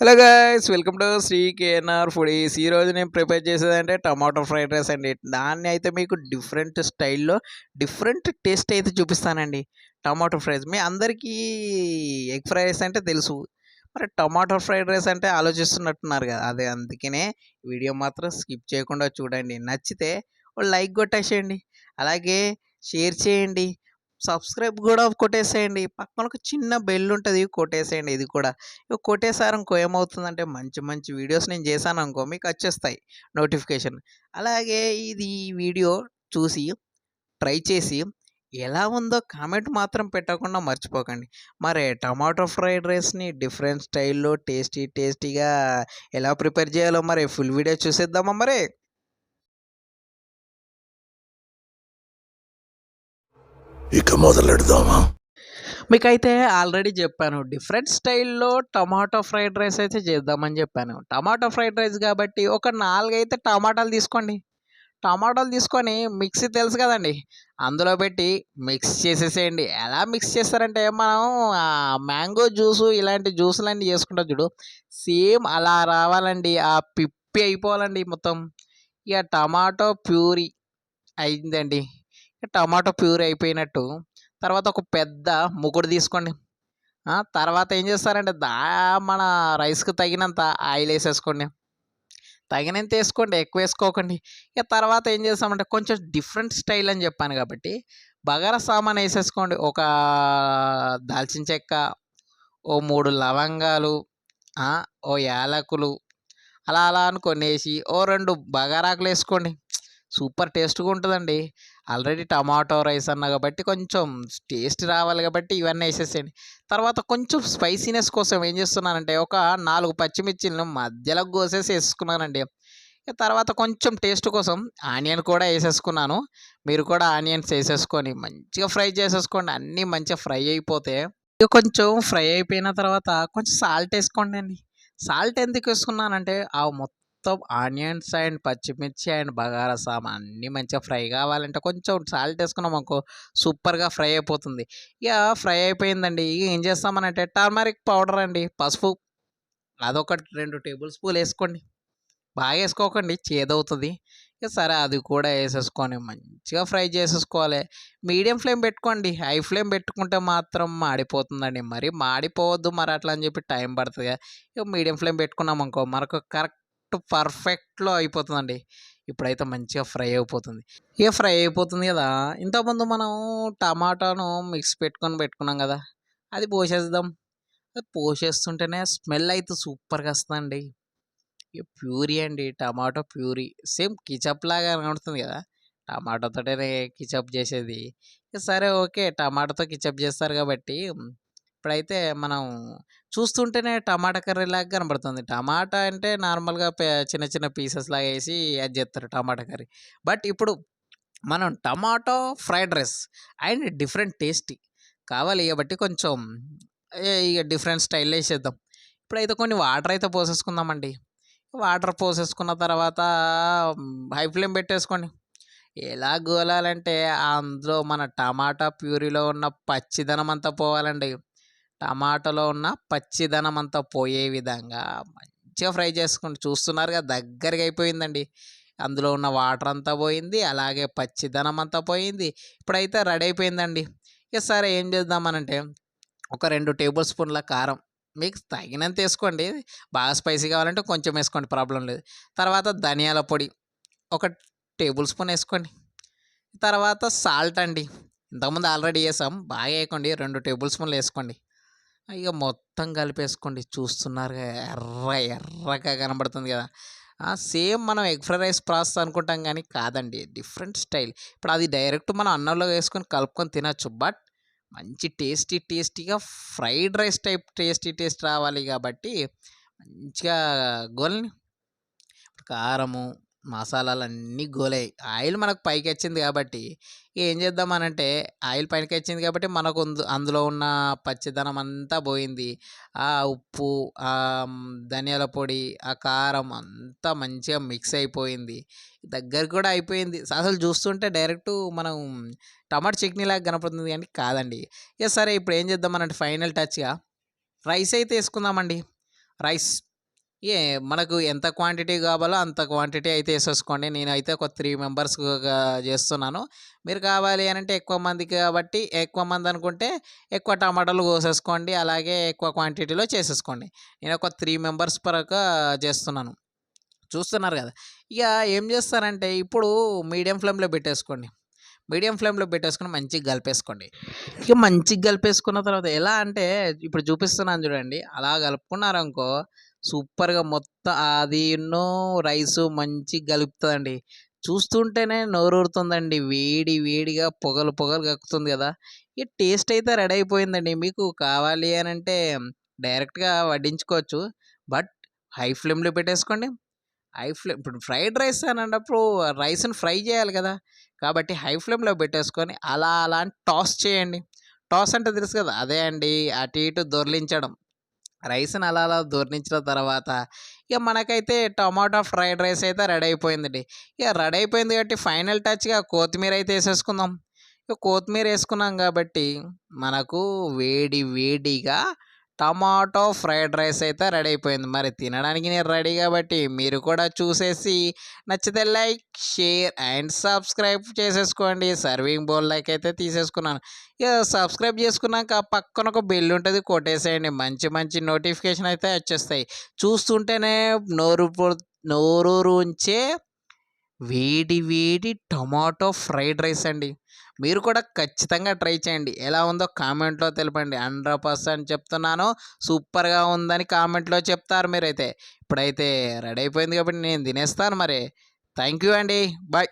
Hello guys welcome to Sri KNR foodies ఈరోజు నేను prepare చేసేదంటే టమాటో ఫ్రైడ్ రైస్ అండి. దాన్ని అయితే మీకు డిఫరెంట్ స్టైల్లో డిఫరెంట్ టేస్ట్ అయితే చూపిస్తానండి. Tomato fries. మీ అందరికీ ఎగ్ ఫ్రైడ్ రైస్ అంటే తెలుసు. మరి టమాటో ఫ్రైడ్ రైస్ అంటే ఆలోచిస్తున్నట్టున్నారు కదా. అదే అందుకనే వీడియో మాత్రం స్కిప్ చేయకుండా చూడండి. నచ్చితే లైక్ కొట్టేసేయండి. అలాగే షేర్ చేయండి. సబ్స్క్రైబ్ కూడా కొట్టేసేయండి. పక్కన ఒక చిన్న బెల్ ఉంటుంది కొట్టేసేయండి ఇది కూడా. ఇక కొట్టేసారు ఏమవుతుందంటే మంచి మంచి వీడియోస్ నేను చేశాను అనుకో మీకు వచ్చేస్తాయి నోటిఫికేషన్. అలాగే ఇది వీడియో చూసి ట్రై చేసి ఎలా ఉందో కామెంట్ మాత్రం పెట్టకుండా మర్చిపోకండి. మరి టమాటో ఫ్రైడ్ రైస్ని డిఫరెంట్ స్టైల్లో టేస్టీ టేస్టీగా ఎలా ప్రిపేర్ చేయాలో మరి ఫుల్ వీడియో చూసేద్దామా మరి? ఇక మొదలెడదామా? మీకైతే ఆల్రెడీ చెప్పాను డిఫరెంట్ స్టైల్లో టమాటో ఫ్రైడ్ రైస్ అయితే చేద్దామని చెప్పాను. టమాటో ఫ్రైడ్ రైస్ కాబట్టి ఒక నాలుగైతే టమాటాలు తీసుకోండి. టమాటాలు తీసుకొని మిక్సీ తెలుసు కదండి అందులో పెట్టి మిక్స్ చేసేసేయండి. ఎలా మిక్స్ చేస్తారంటే మనం మ్యాంగో జ్యూసు ఇలాంటి జ్యూసులన్నీ చేసుకుంటాం చూడు సేమ్ అలా రావాలండి ఆ పిప్పి అయిపోవాలండి మొత్తం. ఇక టమాటో ప్యూరీ అయిందండి. టమాటో ప్యూరీ అయిపోయినట్టు. తర్వాత ఒక పెద్ద ముకుడు తీసుకోండి. తర్వాత ఏం చేస్తారంటే దా మన రైస్కి తగినంత ఆయిల్ వేసేసుకోండి. తగినంత వేసుకోండి ఎక్కువ వేసుకోకండి. ఇక తర్వాత ఏం చేస్తామంటే కొంచెం డిఫరెంట్ స్టైల్ అని చెప్పాను కాబట్టి బగారా సామాన్ వేసేసుకోండి. ఒక దాల్చిన చెక్క ఓ మూడు లవంగాలు ఓ యాలకులు అలా అలా అనుకొని వేసి ఓ రెండు బగారాకులు వేసుకోండి. సూపర్ టేస్ట్గా ఉంటుందండి. ఆల్రెడీ టమాటో రైస్ అన్న కాబట్టి కొంచెం టేస్ట్ రావాలి కాబట్టి ఇవన్నీ వేసేసేయండి. తర్వాత కొంచెం స్పైసీనెస్ కోసం ఏం చేస్తున్నానంటే ఒక నాలుగు పచ్చిమిర్చిలను మధ్యలో కోసేసి వేసుకున్నానండి. తర్వాత కొంచెం టేస్ట్ కోసం ఆనియన్ కూడా వేసేసుకున్నాను. మీరు కూడా ఆనియన్స్ వేసేసుకొని మంచిగా ఫ్రై చేసేసుకోండి. అన్నీ మంచిగా ఫ్రై అయిపోతే ఇక కొంచెం ఫ్రై అయిపోయిన తర్వాత కొంచెం సాల్ట్ వేసుకోండి అండి. సాల్ట్ ఎందుకు వేసుకున్నానంటే ఆ మొత్తం ఆనియన్స్ అండ్ పచ్చిమిర్చి అండ్ బగారా సామ్ అన్నీ మంచిగా ఫ్రై కావాలంటే కొంచెం సాల్ట్ వేసుకున్నాం అనుకో సూపర్గా ఫ్రై అయిపోతుంది. ఇక ఫ్రై అయిపోయిందండి. ఇక ఏం చేస్తామనంటే టర్మరిక్ పౌడర్ అండి. పసుపు. అదొకటి రెండు టేబుల్ స్పూన్ వేసుకోండి. బాగా వేసుకోకండి. చేదవుతుంది. ఇక సరే అది కూడా వేసేసుకొని మంచిగా ఫ్రై చేసేసుకోవాలి. మీడియం ఫ్లేమ్ పెట్టుకోండి. హై ఫ్లేమ్ పెట్టుకుంటే మాత్రం మాడిపోతుందండి. మరి మాడిపోవద్దు మరి అట్లా అని చెప్పి టైం పడుతుంది ఇక మీడియం ఫ్లేమ్ పెట్టుకున్నాం అనుకో మనకు కరెక్ట్ పర్ఫెక్ట్లో అయిపోతుందండి. ఇప్పుడైతే మంచిగా ఫ్రై అయిపోతుంది. ఇక ఫ్రై అయిపోతుంది కదా! ఇంతకుముందు మనం టమాటాను మిక్స్ పెట్టుకొని పెట్టుకున్నాం కదా! అది పోసేద్దాం. అది పోసేస్తుంటేనే స్మెల్ అయితే సూపర్గా వస్తుందండి. ఇక ప్యూరీ అండి. Tomato puree. సేమ్ కిచప్ లాగా కనబడుతుంది కదా! టమాటోతోటే కిచప్ చేసేది. సరే ఓకే. టమాటాతో కిచప్ చేస్తారు కాబట్టి ఇప్పుడైతే మనం చూస్తుంటేనే టమాటా కర్రీ లాగా కనబడుతుంది. టమాటా అంటే నార్మల్గా చిన్న చిన్న పీసెస్ లాగా వేసి అది చేస్తారు టమాటా కర్రీ. బట్ ఇప్పుడు మనం tomato fried rice and different tasty కావాలి కాబట్టి కొంచెం ఇక డిఫరెంట్ స్టైల్ వేసేద్దాం. ఇప్పుడైతే కొన్ని వాటర్ అయితే పోసేసుకుందామండి. వాటర్ పోసేసుకున్న తర్వాత హై ఫ్లేమ్ పెట్టేసుకోండి. ఎలా గోలాలంటే అందులో మన టమాటా ప్యూరీలో ఉన్న పచ్చిదనం అంతా పోవాలండి. టమాటాలో ఉన్న పచ్చిదనం అంతా పోయే విధంగా మంచిగా ఫ్రై చేసుకుంటూ చూస్తున్నారు కదా దగ్గరగా అయిపోయిందండి. అందులో ఉన్న వాటర్ అంతా పోయింది అలాగే పచ్చిదనం అంతా పోయింది. ఇప్పుడైతే రెడీ అయిపోయిందండి. ఇక సరే ఏం చేద్దామనంటే ఒక రెండు టేబుల్ స్పూన్ల కారం మీకు తగినంత వేసుకోండి. బాగా స్పైసీ కావాలంటే కొంచెం వేసుకోండి ప్రాబ్లం లేదు. తర్వాత ధనియాల పొడి ఒక టేబుల్ స్పూన్ వేసుకోండి. తర్వాత సాల్ట్ అండి. ఇంతకుముందు ఆల్రెడీ వేసాం బాగా వేయకండి రెండు టేబుల్ స్పూన్లు వేసుకోండి. ఇక మొత్తం కలిపేసుకోండి. చూస్తున్నారు ఎర్ర ఎర్రగా కనబడుతుంది కదా. సేమ్ మనం ఎగ్ ఫ్రైడ్ రైస్ ప్రాసెస్ అనుకుంటాం కానీ కాదండి. Different style. ఇప్పుడు అది డైరెక్ట్ మనం అన్నంలో వేసుకొని కలుపుకొని తినచ్చు. బట్ మంచి టేస్టీ టేస్టీగా fried rice type tasty taste రావాలి కాబట్టి మంచిగా గోల్ని కారము మసాలాలు అన్నీ గోలాయి. ఆయిల్ మనకు పైకి వచ్చింది కాబట్టి ఏం చేద్దామనంటే ఆయిల్ పైకి వచ్చింది కాబట్టి మనకు అందులో ఉన్న పచ్చిదనం అంతా పోయింది. ఆ ఉప్పు ఆ ధనియాల పొడి ఆ కారం అంతా మంచిగా మిక్స్ అయిపోయింది. దగ్గర కూడా అయిపోయింది. అసలు చూస్తుంటే డైరెక్ట్ మనం టమాటా చట్నీ లాగా కనపడుతుంది కానీ కాదండి. ఇక సరే ఇప్పుడు ఏం చేద్దామనంటే ఫైనల్ టచ్గా రైస్ అయితే వేసుకుందామండి. రైస్ ఏ మనకు ఎంత క్వాంటిటీ కావాలో అంత క్వాంటిటీ అయితే వేసేసుకోండి. నేనైతే ఒక త్రీ మెంబర్స్ చేస్తున్నాను. మీరు కావాలి అని అంటే ఎక్కువ మందికి కాబట్టి ఎక్కువ మంది అనుకుంటే ఎక్కువ టమాటాలు కోసేసుకోండి. అలాగే ఎక్కువ క్వాంటిటీలో చేసేసుకోండి. నేను ఒక త్రీ మెంబర్స్ పరక చేస్తున్నాను. చూస్తున్నారు కదా. ఇక ఏం చేస్తారంటే ఇప్పుడు మీడియం ఫ్లేమ్లో పెట్టేసుకోండి. మీడియం ఫ్లేమ్లో పెట్టేసుకుని మంచిగా కలిపేసుకోండి. ఇక మంచిగా కలిపేసుకున్న తర్వాత ఎలా అంటే ఇప్పుడు చూపిస్తున్నాను చూడండి. అలా కలుపుకున్నారనుకో సూపర్గా మొత్తం అది ఎన్నో రైస్ మంచి కలుపుతుందండి చూస్తుంటేనే నోరూరుతుందండి. వేడి వేడిగా పొగలు పొగలు కక్కుతుంది కదా. ఈ టేస్ట్ అయితే రెడీ అయిపోయిందండి. మీకు కావాలి అని అంటే డైరెక్ట్గా వడ్డించుకోవచ్చు. బట్ హై ఫ్లేమ్లో పెట్టేసుకోండి. హై ఫ్లేమ్ ఇప్పుడు ఫ్రైడ్ రైస్ అని అన్నప్పుడు రైస్ని ఫ్రై చేయాలి కదా. కాబట్టి హై ఫ్లేమ్లో పెట్టేసుకొని అలా అలా అని టాస్ చేయండి. టాస్ అంటే తెలుసు కదా అదే అండి. అటు ఇటు దొర్లించడం. రైస్ని అలా అలా దొర్లించిన తర్వాత ఇక మనకైతే టమాటో ఫ్రైడ్ రైస్ అయితే రెడీ అయిపోయిందండి. ఇక రెడీ అయిపోయింది కాబట్టి ఫైనల్ టచ్గా కొత్తిమీర అయితే వేసేసుకుందాం. ఇక కొత్తిమీర వేసుకున్నాం కాబట్టి మనకు వేడి వేడిగా టమాటో ఫ్రైడ్ రైస్ అయితే రెడీ అయిపోయింది. మరి తినడానికి నేను రెడీ కాబట్టి మీరు కూడా చూసేసి నచ్చితే లైక్ షేర్ అండ్ సబ్స్క్రైబ్ చేసేసుకోండి. సర్వింగ్ బౌల్ లైక్ అయితే తీసేసుకున్నాను. ఇక సబ్స్క్రైబ్ చేసుకున్నాక పక్కన ఒక బిల్ ఉంటుంది. కొట్టేసేయండి. మంచి మంచి నోటిఫికేషన్ అయితే వచ్చేస్తాయి. చూస్తుంటేనే నోరు పొ- నోరూరుంచే వేడి వేడి టమాటో ఫ్రైడ్ రైస్ అండి. మీరు కూడా ఖచ్చితంగా ట్రై చేయండి. ఎలా ఉందో కామెంట్లో తెలపండి. హండ్రెడ్ పర్సెంట్ చెప్తున్నాను. సూపర్గా ఉందని కామెంట్లో చెప్తారు మీరైతే. ఇప్పుడైతే రెడీ అయిపోయింది కాబట్టి నేను తినేస్తాను మరి. థ్యాంక్ యూ అండి. బాయ్.